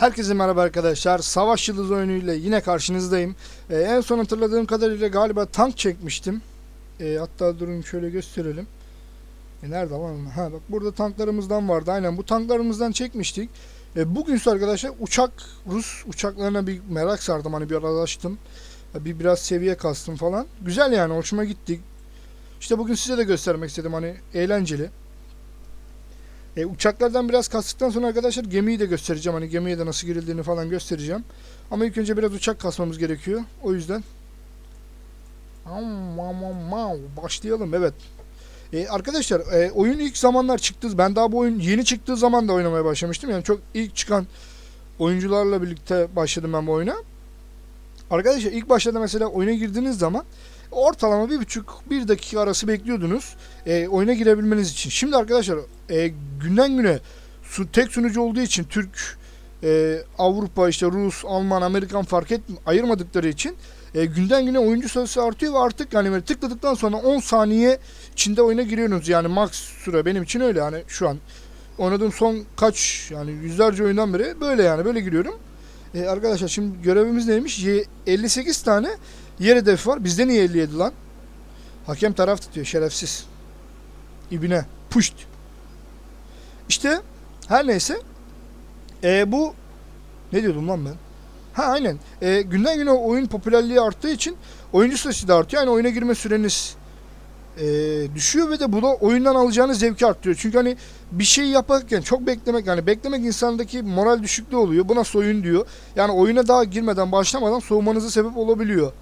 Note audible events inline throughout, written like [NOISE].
Herkese merhaba arkadaşlar. Savaş Yıldız oyunuyla yine karşınızdayım. Ee, en son hatırladığım kadarıyla galiba tank çekmiştim. Ee, hatta durun şöyle gösterelim. E, nerede lan? Ha bak burada tanklarımızdan vardı. Aynen bu tanklarımızdan çekmiştik. E, bugünse arkadaşlar uçak Rus uçaklarına bir merak sardım. Hani bir araştım. Bir biraz seviye kastım falan. Güzel yani hoşuma gitti. İşte bugün size de göstermek istedim hani eğlenceli. E, uçaklardan biraz kastıktan sonra arkadaşlar gemiyi de göstereceğim. Hani gemiye de nasıl girildiğini falan göstereceğim. Ama ilk önce biraz uçak kasmamız gerekiyor. O yüzden başlayalım. Evet. E, arkadaşlar e, oyun ilk zamanlar çıktı. Ben daha bu oyun yeni çıktığı zaman da oynamaya başlamıştım. Yani çok ilk çıkan oyuncularla birlikte başladım ben bu oyuna. Arkadaşlar ilk başlarda mesela oyuna girdiğiniz zaman ortalama bir buçuk bir dakika arası bekliyordunuz e, oyuna girebilmeniz için. Şimdi arkadaşlar e, günden güne su, tek sunucu olduğu için Türk, e, Avrupa, işte Rus, Alman, Amerikan fark et ayırmadıkları için e, günden güne oyuncu sayısı artıyor ve artık yani böyle tıkladıktan sonra 10 saniye içinde oyuna giriyorsunuz. Yani max süre benim için öyle yani şu an oynadığım son kaç yani yüzlerce oyundan beri böyle yani böyle giriyorum. E, arkadaşlar şimdi görevimiz neymiş? Ye- 58 tane yer hedefi var. Bizde niye 57 lan? Hakem taraf tutuyor şerefsiz. İbine. Puşt. İşte her neyse. E, bu ne diyordum lan ben? Ha aynen. E, günden güne oyun popülerliği arttığı için oyuncu sayısı da artıyor. Yani oyuna girme süreniz e, düşüyor ve de bu da oyundan alacağınız zevki arttırıyor. Çünkü hani bir şey yaparken çok beklemek yani beklemek insandaki moral düşüklüğü oluyor. Buna soyun diyor. Yani oyuna daha girmeden başlamadan soğumanıza sebep olabiliyor.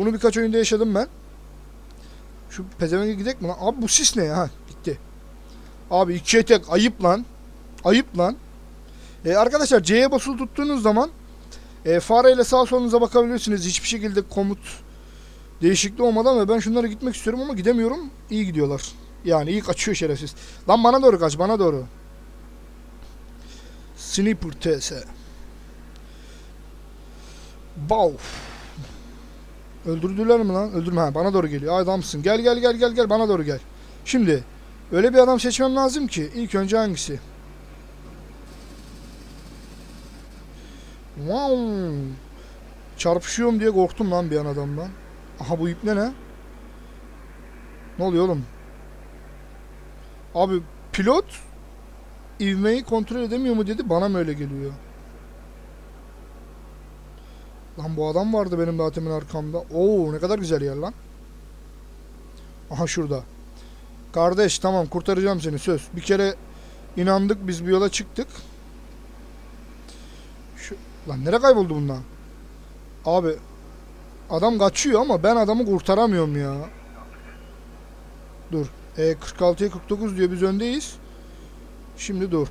Bunu birkaç oyunda yaşadım ben. Şu pezevenge gidek mi lan? Abi bu sis ne ya? Gitti. Abi ikiye tek ayıp lan. Ayıp lan. E, arkadaşlar C'ye basılı tuttuğunuz zaman e, fareyle sağ solunuza bakabilirsiniz. Hiçbir şekilde komut değişikliği olmadan ve ben şunlara gitmek istiyorum ama gidemiyorum. İyi gidiyorlar. Yani iyi kaçıyor şerefsiz. Lan bana doğru kaç bana doğru. Sniper TS. Bav. Öldürdüler mi lan? Öldürme ha bana doğru geliyor. Adamsın. Gel gel gel gel gel bana doğru gel. Şimdi öyle bir adam seçmem lazım ki ilk önce hangisi? Wow. Çarpışıyorum diye korktum lan bir an adamdan. Aha bu ip ne ne? Ne oluyor oğlum? Abi pilot ivmeyi kontrol edemiyor mu dedi bana mı öyle geliyor? Lan bu adam vardı benim daha arkamda. Oo ne kadar güzel yer lan. Aha şurada. Kardeş tamam kurtaracağım seni söz. Bir kere inandık biz bir yola çıktık. Şu, lan nereye kayboldu bunlar? Abi adam kaçıyor ama ben adamı kurtaramıyorum ya. Dur. E 46'ya 49 diyor biz öndeyiz. Şimdi dur.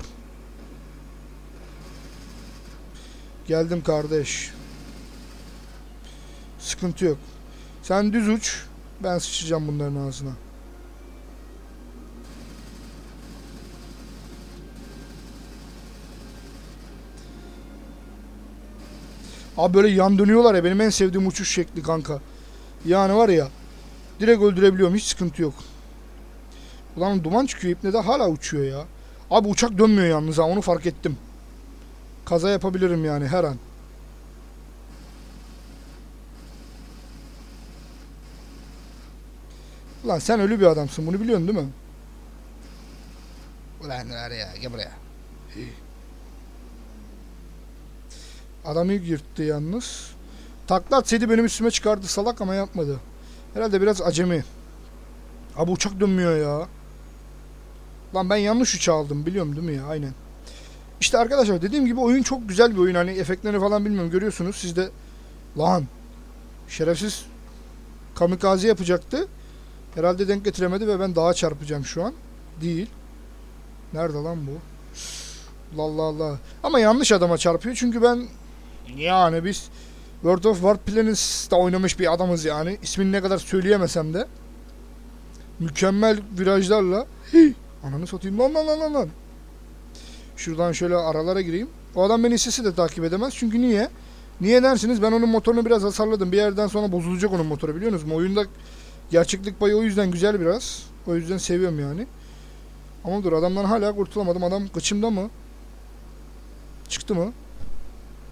Geldim kardeş. Sıkıntı yok. Sen düz uç. Ben sıçacağım bunların ağzına. Abi böyle yan dönüyorlar ya benim en sevdiğim uçuş şekli kanka. Yani var ya direkt öldürebiliyorum hiç sıkıntı yok. Ulan duman çıkıyor ipne de hala uçuyor ya. Abi uçak dönmüyor yalnız ha onu fark ettim. Kaza yapabilirim yani her an. Ulan sen ölü bir adamsın bunu biliyorsun değil mi? Ulan var ya gel buraya. Adam ilk yırttı yalnız. Takla atsaydı benim üstüme çıkardı salak ama yapmadı. Herhalde biraz acemi. Abi uçak dönmüyor ya. Lan ben yanlış uçağı aldım biliyorum değil mi ya aynen. İşte arkadaşlar dediğim gibi oyun çok güzel bir oyun. Hani efektlerini falan bilmiyorum görüyorsunuz. Siz de lan şerefsiz kamikaze yapacaktı. Herhalde denk getiremedi ve ben daha çarpacağım şu an. Değil. Nerede lan bu? Allah Allah. Ama yanlış adama çarpıyor çünkü ben yani biz World of Warplanes'te oynamış bir adamız yani. İsmini ne kadar söyleyemesem de. Mükemmel virajlarla. Hii, ananı satayım lan lan lan lan. Şuradan şöyle aralara gireyim. O adam beni istese de takip edemez. Çünkü niye? Niye dersiniz? Ben onun motorunu biraz hasarladım. Bir yerden sonra bozulacak onun motoru biliyorsunuz mu? Oyunda gerçeklik payı o yüzden güzel biraz. O yüzden seviyorum yani. Ama dur adamdan hala kurtulamadım. Adam kıçımda mı? Çıktı mı?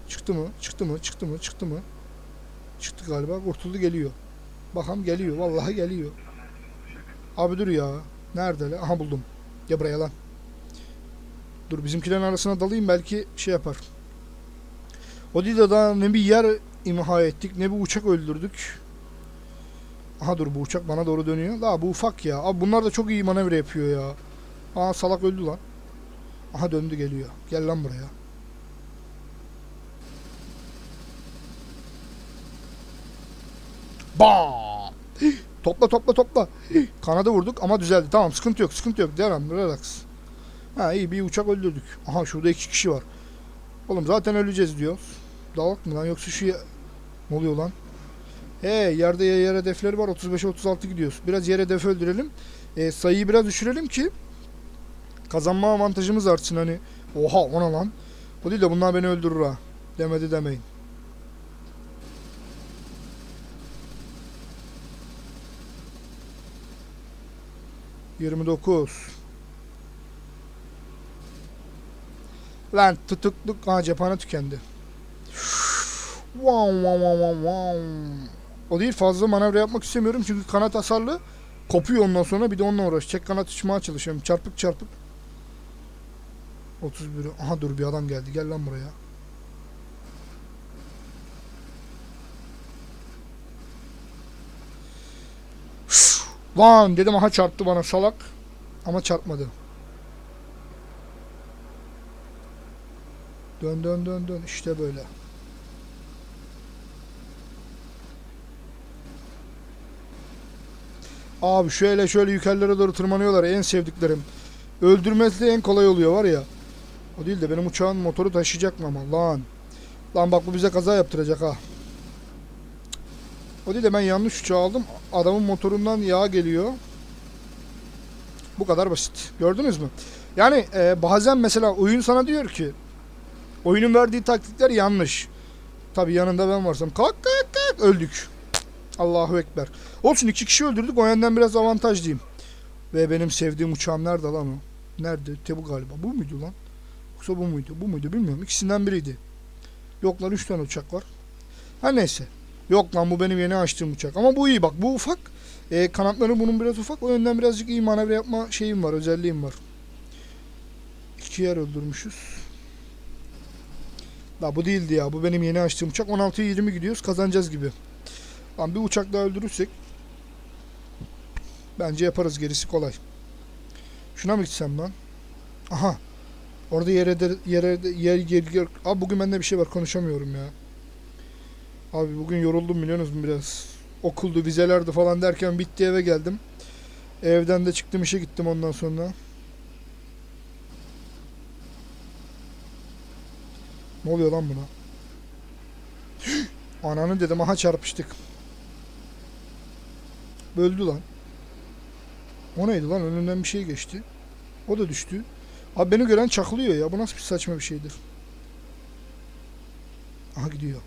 Çıktı mı? Çıktı mı? Çıktı mı? Çıktı mı? Çıktı galiba. Kurtuldu geliyor. Bakalım geliyor. Vallahi geliyor. Abi dur ya. Nerede? Aha buldum. Gel buraya lan. Dur bizimkilerin arasına dalayım belki şey yapar. O daha ne bir yer imha ettik ne bir uçak öldürdük. Aha dur bu uçak bana doğru dönüyor. La bu ufak ya. Abi bunlar da çok iyi manevra yapıyor ya. Aa salak öldü lan. Aha döndü geliyor. Gel lan buraya. Bam! [GASPS] Topla topla topla. [GASPS] Kanadı vurduk ama düzeldi. Tamam sıkıntı yok sıkıntı yok. Devam relax. Ha iyi bir uçak öldürdük. Aha şurada iki kişi var. Oğlum zaten öleceğiz diyor. Dalak mı lan yoksa şu Ne oluyor lan? He yerde yer hedefleri var 35'e 36 gidiyoruz. Biraz yer hedef öldürelim. E, sayıyı biraz düşürelim ki kazanma avantajımız artsın hani. Oha ona lan. O değil de bunlar beni öldürür ha. Demedi demeyin. Yirmi dokuz. Lan tutukluk. Ha cephane tükendi. Wow, wow, wow, wow, wow. O değil fazla manevra yapmak istemiyorum çünkü kanat hasarlı. Kopuyor ondan sonra bir de onunla uğraş. Çek kanat uçmaya çalışıyorum. Çarpık çarpık. 31. Aha dur bir adam geldi. Gel lan buraya. Lan dedim aha çarptı bana salak. Ama çarpmadı. Dön dön dön dön işte böyle. Abi şöyle şöyle yukarılara doğru tırmanıyorlar en sevdiklerim. Öldürmesi en kolay oluyor var ya. O değil de benim uçağın motoru taşıyacak mı ama lan. Lan bak bu bize kaza yaptıracak ha. O değil de ben yanlış uçağı aldım. Adamın motorundan yağ geliyor. Bu kadar basit. Gördünüz mü? Yani e, bazen mesela oyun sana diyor ki oyunun verdiği taktikler yanlış. Tabi yanında ben varsam kalk kalk kalk öldük. Allahu Ekber. Olsun iki kişi öldürdük o yönden biraz avantajlıyım. Ve benim sevdiğim uçağım nerede lan o? Nerede? Tebu galiba. Bu muydu lan? Yoksa bu muydu? Bu muydu bilmiyorum. İkisinden biriydi. Yok lan 3 tane uçak var. Her neyse. Yok lan bu benim yeni açtığım uçak. Ama bu iyi bak. Bu ufak. E, kanatları bunun biraz ufak. O yönden birazcık iyi manevra yapma şeyim var. Özelliğim var. İki yer öldürmüşüz. La bu değildi ya. Bu benim yeni açtığım uçak. 16'ya 20 gidiyoruz. Kazanacağız gibi. Lan bir uçak daha öldürürsek bence yaparız. Gerisi kolay. Şuna mı gitsem lan? Aha. Orada yere de, yere de, yer, yer, yer. Abi bugün bende bir şey var konuşamıyorum ya. Abi bugün yoruldum biliyorsunuz biraz. Okuldu, vizelerdi falan derken bitti eve geldim. Evden de çıktım işe gittim ondan sonra. Ne oluyor lan buna? [GASPS] Ananı dedim aha çarpıştık. Böldü lan. O neydi lan önünden bir şey geçti. O da düştü. Abi beni gören çaklıyor ya. Bu nasıl bir saçma bir şeydir. Aha gidiyor.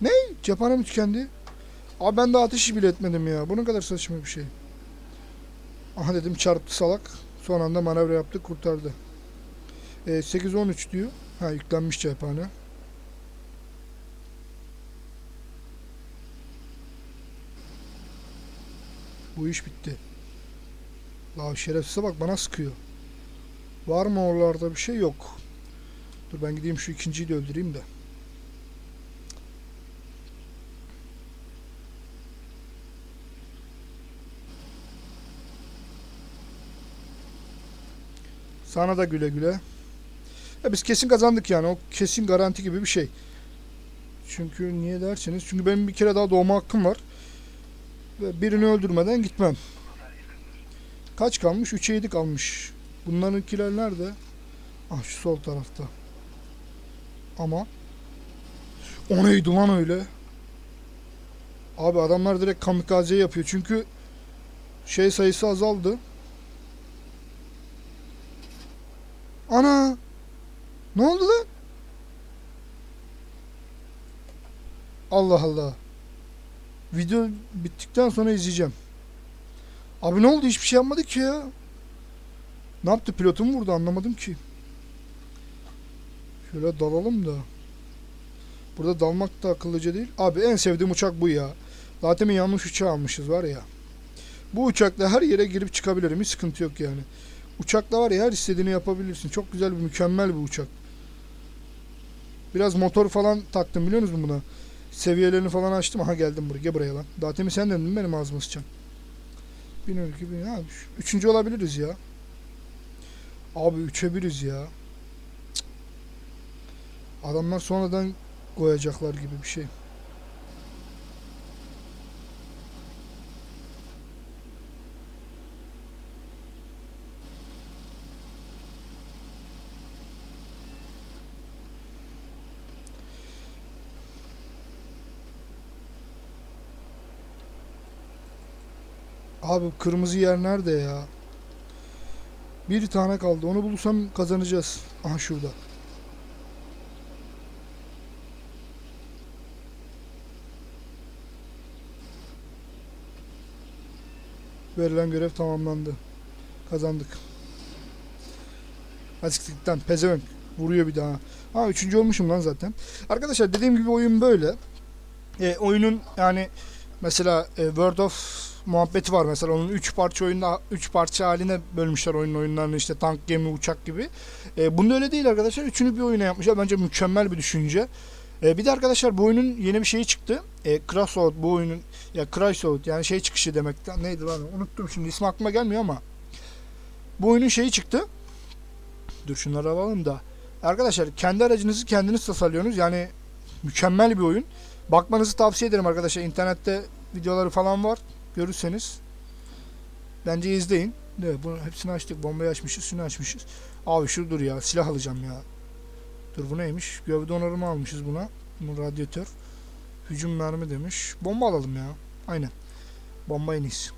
Ne? Cephane mi tükendi? Abi ben daha ateşi bile etmedim ya. Bu ne kadar saçma bir şey. Aha dedim çarptı salak. Son anda manevra yaptı kurtardı. E, 8-13 diyor. Ha yüklenmiş cephane. Bu iş bitti. La şerefsize bak bana sıkıyor. Var mı oralarda bir şey yok. Dur ben gideyim şu ikinciyi de öldüreyim de. Sana da güle güle. Ya biz kesin kazandık yani. O kesin garanti gibi bir şey. Çünkü niye derseniz. Çünkü benim bir kere daha doğma hakkım var. Ve birini öldürmeden gitmem. Kaç kalmış? 3'e 7 kalmış. Bunlarınkiler nerede? Ah şu sol tarafta. Ama o neydi lan öyle? Abi adamlar direkt kamikaze yapıyor. Çünkü şey sayısı azaldı. Ana! Ne oldu lan? Allah Allah. Video bittikten sonra izleyeceğim. Abi ne oldu? Hiçbir şey yapmadı ki ya. Ne yaptı? Pilotu mu vurdu? Anlamadım ki. Şöyle dalalım da. Burada dalmak da akıllıca değil. Abi en sevdiğim uçak bu ya. Zaten yanlış uçağı almışız var ya. Bu uçakla her yere girip çıkabilirim. Hiç sıkıntı yok yani. Uçakla var ya her istediğini yapabilirsin. Çok güzel bir mükemmel bir uçak. Biraz motor falan taktım biliyor musun buna? Seviyelerini falan açtım. Aha geldim buraya. Gel buraya lan. Daha temin sen döndün benim ağzıma sıçan. 1012 bin. Ha, üç- üçüncü olabiliriz ya. Abi üçe biriz ya. Cık. Adamlar sonradan koyacaklar gibi bir şey. Abi kırmızı yer nerede ya? Bir tane kaldı. Onu bulursam kazanacağız. Aha şurada. Verilen görev tamamlandı. Kazandık. Açıklıktan pezevenk. Vuruyor bir daha. Ha üçüncü olmuşum lan zaten. Arkadaşlar dediğim gibi oyun böyle. E, oyunun yani mesela e, World of muhabbeti var mesela onun 3 parça oyunda 3 parça haline bölmüşler oyunun oyunlarını işte tank, gemi, uçak gibi. E, bunda öyle değil arkadaşlar. Üçünü bir oyuna yapmışlar. Bence mükemmel bir düşünce. E, bir de arkadaşlar bu oyunun yeni bir şeyi çıktı. E, Crossout bu oyunun ya Crossout yani şey çıkışı demek. Neydi lan? Unuttum şimdi ismi aklıma gelmiyor ama. Bu oyunun şeyi çıktı. Dur şunları alalım da. Arkadaşlar kendi aracınızı kendiniz tasarlıyorsunuz. Yani mükemmel bir oyun. Bakmanızı tavsiye ederim arkadaşlar. İnternette videoları falan var. Görürseniz. Bence izleyin. De, bunu hepsini açtık. Bombayı açmışız. Şunu açmışız. Abi şu dur ya. Silah alacağım ya. Dur bu neymiş? Gövde onarımı almışız buna. Bu radyatör. Hücum mermi demiş. Bomba alalım ya. Aynen. Bomba en iyisi.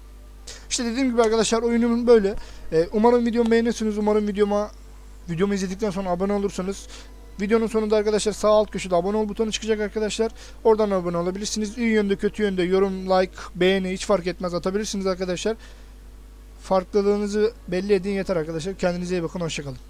İşte dediğim gibi arkadaşlar oyunum böyle. Ee, umarım videomu beğenirsiniz. Umarım videoma videomu izledikten sonra abone olursanız Videonun sonunda arkadaşlar sağ alt köşede abone ol butonu çıkacak arkadaşlar. Oradan abone olabilirsiniz. İyi yönde kötü yönde yorum, like, beğeni hiç fark etmez atabilirsiniz arkadaşlar. Farklılığınızı belli edin yeter arkadaşlar. Kendinize iyi bakın. Hoşçakalın.